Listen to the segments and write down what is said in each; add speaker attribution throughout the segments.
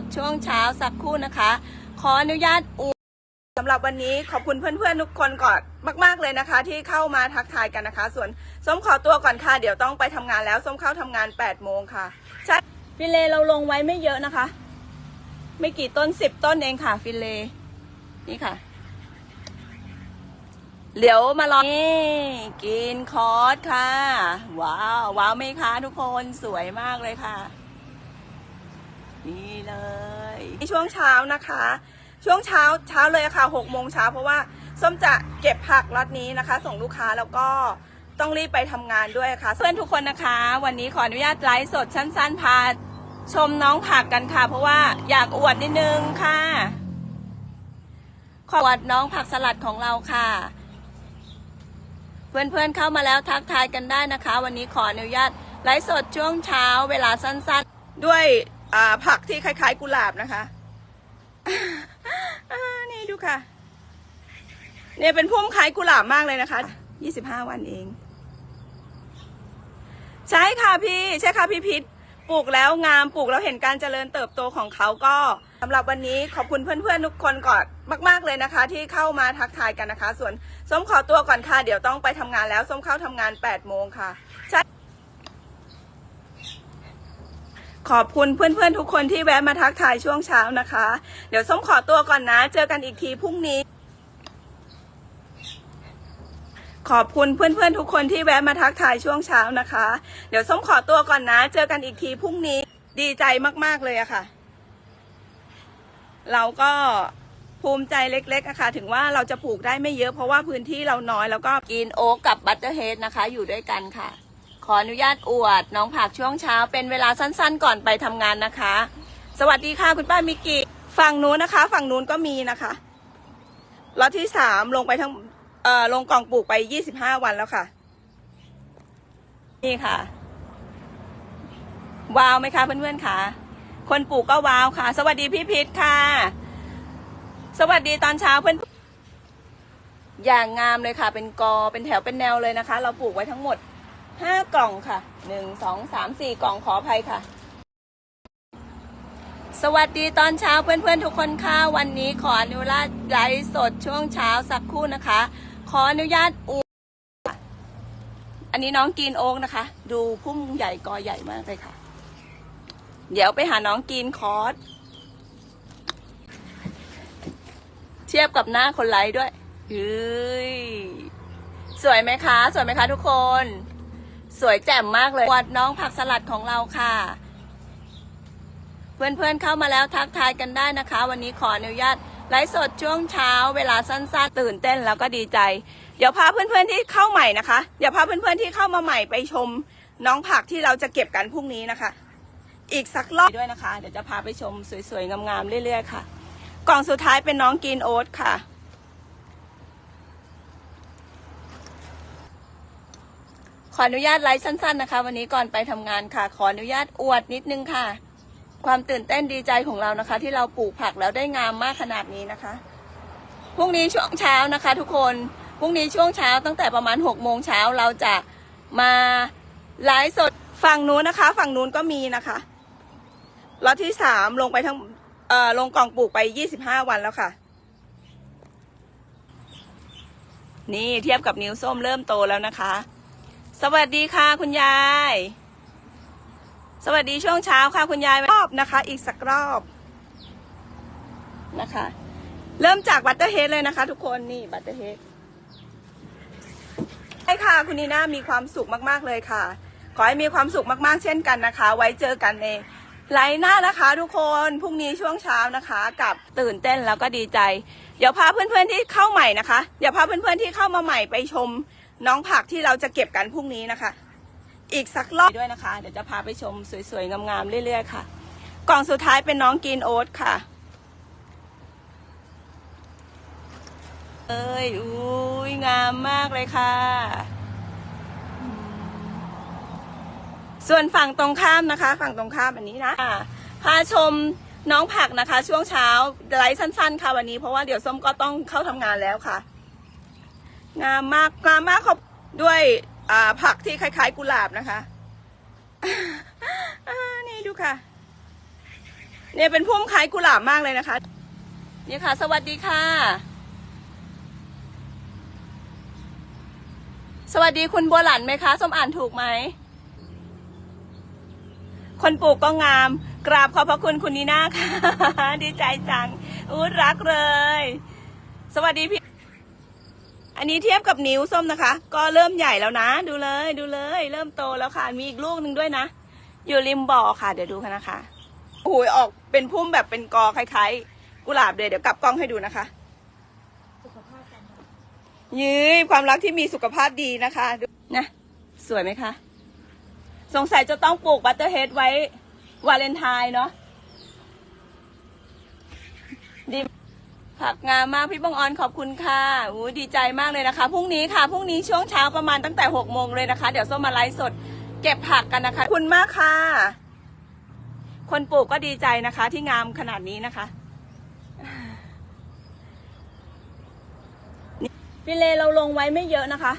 Speaker 1: ดช่วงเช้าสักครู่นะคะ ขออนุญาตอวดสำหรับวันนี้ขอบคุณเพื่อนๆทุกคนก่อนมาก ๆเลยนะคะ ที่เข้ามาทักทายกันนะคะ ส่วนส้มขอตัวก่อนค่ะเดี๋ยวต้องไปทำงานแล้วส้มเข้าทำงาน8ปดโมงค่ะใช่ฟิเลเราลงไว้ไม่เยอะนะคะ ไม่กี่ต้นสิบต้นเองค่ะ ฟิเลนี่ค่ะเดี๋ยวมาลองนี่กินคอร์สค่ะ ว้าว ว้าวไหมคะทุกคนสวยมากเลยค่ะ นี่เลยช่วงเช้านะคะ ช่วงเช้าเช้าเลยอะค่ะหกโมงเช้าเพราะว่าส้มจะเก็บผักล็อตนี้นะคะ ส่งลูกค้าแล้วก็ต้องรีบไปทำงานด้วยค่ะ เพื่อนทุกคนนะคะ วันนี้ขออนุญาตไลฟ์สดสั้นๆพาชมน้องผักกันค่ะ เพราะว่าอยากอวดนิดนึงค่ะขออวดน้องผักสลัดของเราค่ะ เพื่อนๆเข้ามาแล้วทักทายกันได้นะคะ วันนี้ขออนุญาตไลฟ์สดช่วงเช้าเวลาสั้นๆ ด้วย ผักที่คล้ายๆกุหลาบนะคะนี่ดูค่ะ เนี่ยเป็นพุ่มคล้ายกุหลาบมากเลยนะคะ25วันเอง ใช่ค่ะพี่ใช่ค่ะพี่พิษปลูกแล้วงามปลูกแล้วเห็นการเจริญเติบโตของเขาก็สำหรับวันนี้ขอบคุณเพื่อนๆทุกคนก่อนมากๆเลยนะคะ ที่เข้ามาทักทายกันนะคะ ส่วนส้มขอตัวก่อนค่ะ เดี๋ยวต้องไปทำงานแล้ว ส้มเข้าทำงาน8ปดโมงค่ะใช่ ขอบคุณเพื่อนๆทุกคนที่แวะมาทักทายช่วงเช้านะคะ เดี๋ยวส้มขอตัวก่อนนะ เจอกันอีกทีพรุ่งนี้ ขอบคุณเพื่อนๆทุกคนที่แวะมาทักทายช่วงเช้านะคะ เดี๋ยวส้มขอตัวก่อนนะ เจอกันอีกทีพรุ่งนี้ ดีใจมากๆเลยอะค่ะ เราก็ภูมิใจเล็กๆอะค่ะถึงว่าเราจะปลูกได้ไม่เยอะเพราะว่าพื้นที่เราน้อยแล้วก็กินโอ๊กกับบัตเตอร์เฮดนะคะ อยู่ด้วยกันค่ะ ออนุญาตอวด น้องผักช่วงเช้าเป็นเวลาสั้นๆ ก่อนไปทำงานนะคะ สวัสดีค่ะคุณป้ามิกกี้ฝั่งนู้นนะคะ ฝั่งนู้นก็มีนะคะล็อตที่สามลงไปทั้งเอ่อลงกล่องปลูกไปยี่สิบห้าวันแล้วค่ะ นี่ค่ะ ว้าวไหมคะเพื่อนๆค่ะ คนปลูกก็ว้าวค่ะ สวัสดีพี่พิษค่ะ สวัสดีตอนเช้าเพื่อนอย่างงามเลยค่ะ เป็นกอเป็นแถวเป็นแนวเลยนะคะ เราปลูกไว้ทั้งหมด ห้ากล่องค่ะหนึ่งสองสามสี่กล่องขออภัยค่ะ สวัสดีตอนเช้าเพื่อนๆทุกคนค่ะ วันนี้ขออนุญาตไลฟ์สดช่วงเช้าสักครู่นะคะ ขออนุญาตอวดอันนี้น้องกินโอ๊กนะคะ ดูพุ่มใหญ่กอใหญ่มากเลยค่ะ เดี๋ยวไปหาน้องกินคอร์สเทียบกับหน้าคนไลฟ์ด้วยเฮ้ยสวยไหมคะ สวยไหมคะทุกคน สวยแจ่มมากเลยอวดน้องผักสลัดของเราค่ะ เพื่อนๆเข้ามาแล้วทักทายกันได้นะคะ วันนี้ขออนุญาตไลฟ์สดช่วงเช้า เวลาสั้นๆตื่นเต้นแล้วก็ดีใจ เดี๋ยวพาเพื่อนๆที่เข้าใหม่นะคะ เดี๋ยวพาเพื่อนๆที่เข้ามาใหม่ไปชม น้องผักที่เราจะเก็บกันพรุ่งนี้นะคะ อีกสักรอบด้วยนะคะ เดี๋ยวจะพาไปชมสวยๆงามๆเรื่อยๆค่ะ กล่องสุดท้ายเป็นน้องกินโอ๊ตค่ะ ออนุญาตไลฟ์สั้น ๆนะคะ วันนี้ก่อนไปทำงานค่ะ ขออนุญาตอวดนิดนึงค่ะ ความตื่นเต้นดีใจของเรานะคะ ที่เราปลูกผักแล้วได้งามมากขนาดนี้นะคะพรุ่งนี้ช่วงเช้านะคะ ทุกคนพรุ่งนี้ช่วงเช้าตั้งแต่ประมาณ6กโมงเช้าเราจะมาไลฟ์สดฝั่งนู้นนะคะ ฝั่งนู้นก็มีนะคะล็อตที่สามลงไปทั้งเอ่อลงกล่องปลูกไปยี่สิบห้าวันแล้วค่ะ นี่เทียบกับนิ้วส้มเริ่มโตแล้วนะคะ สวัสดีค่ะคุณยาย สวัสดีช่วงเช้าค่ะคุณยายรอบนะคะ อีกสักรอบนะคะ เริ่มจากบัตเตอร์เฮดเลยนะคะ ทุกคนนี่บัตเตอร์เฮดใช่ค่ะ คุณนีน่ามีความสุขมาก ๆ เลยค่ะ ขอให้มีความสุขมากๆ เช่นกันนะคะ ไว้เจอกันในไลน์หน้านะคะ ทุกคนพรุ่งนี้ช่วงเช้านะคะ กับตื่นเต้นแล้วก็ดีใจ เดี๋ยวพาเพื่อนๆที่เข้าใหม่นะคะเดี๋ยวพาเพื่อนๆที่เข้ามาใหม่ไปชม น้องผักที่เราจะเก็บกันพรุ่งนี้นะคะ อีกสักรอบด้วยนะคะ เดี๋ยวจะพาไปชมสวยๆงามๆเรื่อยๆค่ะ กล่องสุดท้ายเป็นน้องกินโอ๊ตค่ะเอ้ยอุ้ยงามมากเลยค่ะ ส่วนฝั่งตรงข้ามนะคะ ฝั่งตรงข้ามอันนี้นะอ่าพาชมน้องผักนะคะ ช่วงเช้าไลฟ์สั้น ๆ ค่ะวันนี้เพราะว่าเดี๋ยวส้มก็ต้องเข้าทำงานแล้วค่ะ งามมากงามมากขอบด้วยผักที่คล้าย ๆ กุหลาบนะคะนี่ดูค่ะ เนี่ยเป็นพุ่มคล้ายกุหลาบมากเลยนะคะ นี่ค่ะ สวัสดีค่ะ สวัสดีคุณบัวหลันไหมคะส้มอ่านถูกไหม คนปลูกก็งาม กราบขอบพระคุณคุณนีน่าค่ะ ดีใจจังอู้รักเลย สวัสดีพี่ อันนี้เทียบกับนิ้วส้มนะคะ ก็เริ่มใหญ่แล้วนะ ดูเลยดูเลย เริ่มโตแล้วค่ะ มีอีกลูกหนึ่งด้วยนะ อยู่ริมบ่อค่ะ เดี๋ยวดูกันนะคะโอ้โหออกเป็นพุ่มแบบเป็นกอคล้ายๆ กุหลาบเลยเดี๋ยวกลับกล้องให้ดูนะคะยืยความรักที่มีสุขภาพดีนะคะนะสวยไหมคะ สงสัยจะต้องปลูกบัตเตอร์เฮดไว้ วาเลนไทน์เนาะดี ผักงามมากพี่บังออนขอบคุณค่ะอู้ดีใจมากเลยนะคะ พรุ่งนี้ค่ะ พรุ่งนี้ช่วงเช้าประมาณตั้งแต่หกโมงเลยนะคะ เดี๋ยวส้มมาไลฟ์สด เก็บผักกันนะคะขอบคุณมากค่ะ คนปลูกก็ดีใจนะคะ ที่งามขนาดนี้นะคะ ฟิเลเราลงไว้ไม่เยอะนะคะ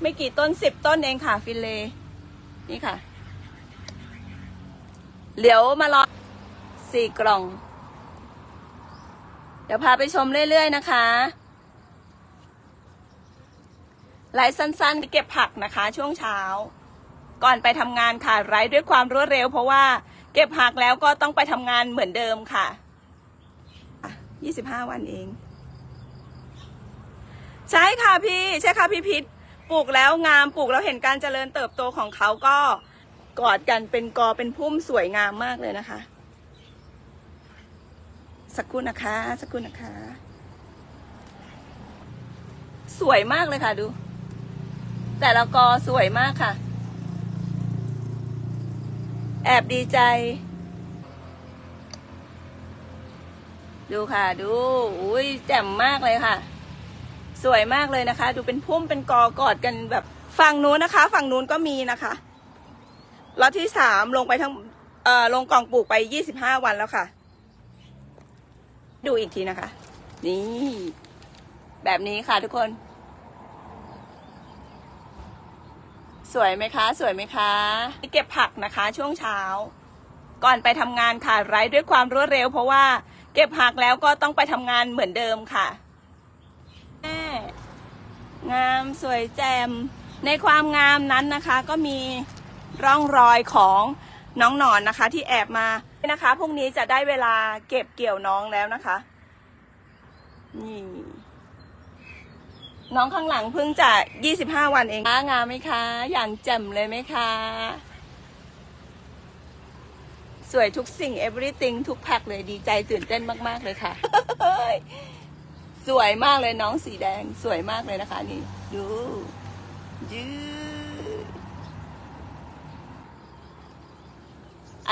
Speaker 1: ไม่กี่ต้นสิบต้นเองค่ะ ฟิเล นี่ค่ะเดี๋ยวมารอสี่กล่อง ดี๋ยวพาไปชมเรื่อย ๆ นะคะไลฟ์สั้นๆเก็บผักนะคะ ช่วงเช้า ก่อนไปทำงานค่ะไร้ด้วยความรวดเร็ว เพราะว่าเก็บผักแล้วก็ต้องไปทำงานเหมือนเดิมค่ะยี่สิบห้าวันเอง ใช่ค่ะพี่ใช่ค่ะพี่พิษปลูกแล้วงามปลูกแล้วเห็นการเจริญเติบโตของเขาก็กอดกันเป็นกอเป็นพุ่มสวยงามมากเลยนะคะ สักครู่นะคะ สักครู่นะคะ สวยมากเลยค่ะดู แต่ละกอสวยมากค่ะ แอบดีใจ ดูค่ะ ดู อุ้ยแจ่มมากเลยค่ะ สวยมากเลยนะคะ ดูเป็นพุ่มเป็นกอกอดกันแบบฝั่งนู้นนะคะ ฝั่งนู้นก็มีนะคะล็อตที่สามลงไปทั้งเอ่อลงกล่องปลูกไปยี่สิบห้าวันแล้วค่ะ ดูอีกทีนะคะ นี่ แบบนี้ค่ะทุกคน สวยไหมคะ สวยไหมคะเก็บผักนะคะช่วงเช้า ก่อนไปทำงานค่ะไร้ด้วยความรวดเร็ว เพราะว่าเก็บผักแล้วก็ต้องไปทำงานเหมือนเดิมค่ะแม่งามสวยแจ่มในความงามนั้นนะคะ ก็มีร่องรอยของน้องหนอนนะคะ ที่แอบมา นะคะพรุ่งนี้จะได้เวลาเก็บเกี่ยวน้องแล้วนะคะ นี่ น้องข้างหลังเพิ่งจะ25วันเองงามไหมคะ อย่างแจ่มเลยไหมคะ สวยทุกสิ่ง everything ทุกแพ็คเลยดีใจตื่นเต้นมาก ๆ เลยค่ะ สวยมากเลยน้องสีแดง สวยมากเลยนะคะ นี่ ดูยืด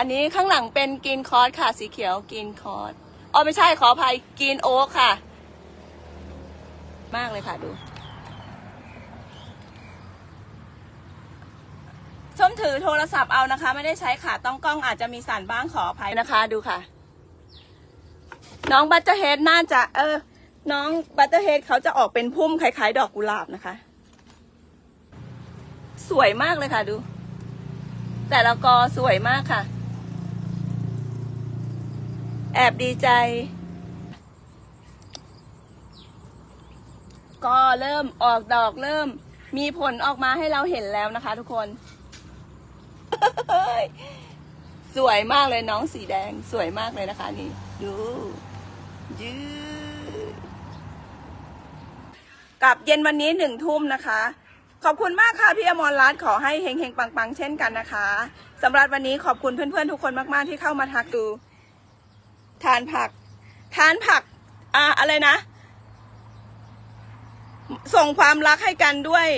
Speaker 1: อันนี้ข้างหลังเป็นกรีนคอร์สค่ะ สีเขียวกรีนคอร์สอ๋อไม่ใช่ขออภัยกรีนโอ๊คค่ะ มากเลยค่ะดูส้มถือโทรศัพท์เอานะคะ ไม่ได้ใช้ค่ะ ต้องกล้องอาจจะมีสั่นบ้างขออภัยนะคะ ดูค่ะ น้องบัตเตอร์เฮดน่าจะเออ น้องบัตเตอร์เฮดเขาจะออกเป็นพุ่มคล้ายๆ ดอกกุหลาบนะคะ สวยมากเลยค่ะดู แต่ละกอสวยมากค่ะ แอบดีใจ ก็เริ่มออกดอกเริ่ม มีผลออกมาให้เราเห็นแล้วนะคะทุกคน สวยมากเลยน้องสีแดง สวยมากเลยนะคะ นี่ ดูยืดกับเย็นวันนี้หนึ่งทุ่มนะคะ ขอบคุณมากค่ะพี่อมรรัตน์ขอให้เฮงเฮงๆปังเช่นกันนะคะสำหรับวันนี้ขอบคุณเพื่อนๆทุกคนมากๆที่เข้ามาทักดู ทานผัก ทานผัก อ่าอะไรนะ ส่งความรักให้กันด้วย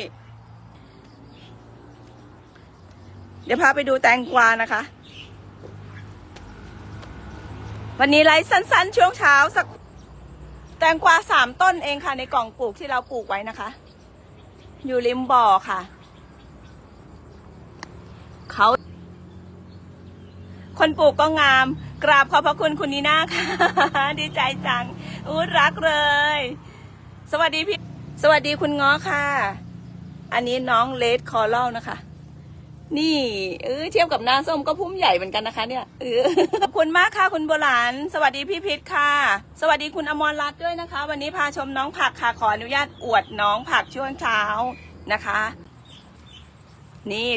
Speaker 1: เดี๋ยวพาไปดูแตงกวานะคะ วันนี้ไลฟ์สั้น ๆ ช่วงเช้าสัก แตงกวาสามต้นเองค่ะ ในกล่องปลูกที่เราปลูกไว้นะคะ อยู่ริมบ่อค่ะเขาคนปลูกก็งาม กราบขอบพระคุณคุณนีน่าค่ะ ดีใจจังอู้รักเลย สวัสดีพี่ สวัสดีคุณง้อค่ะ อันนี้น้องเลดคอเล่นะคะ นี่เออเทียบกับหน้าส้มก็พุ่มใหญ่เหมือนกันนะคะ เนี่ยเออขอบคุณมากค่ะคุณโบราณสวัสดีพี่พิษค่ะ สวัสดีคุณอมรรัตน์ด้วยนะคะ วันนี้พาชมน้องผักค่ะขออนุญาตอวดน้องผักช่วงเช้านะคะ นี่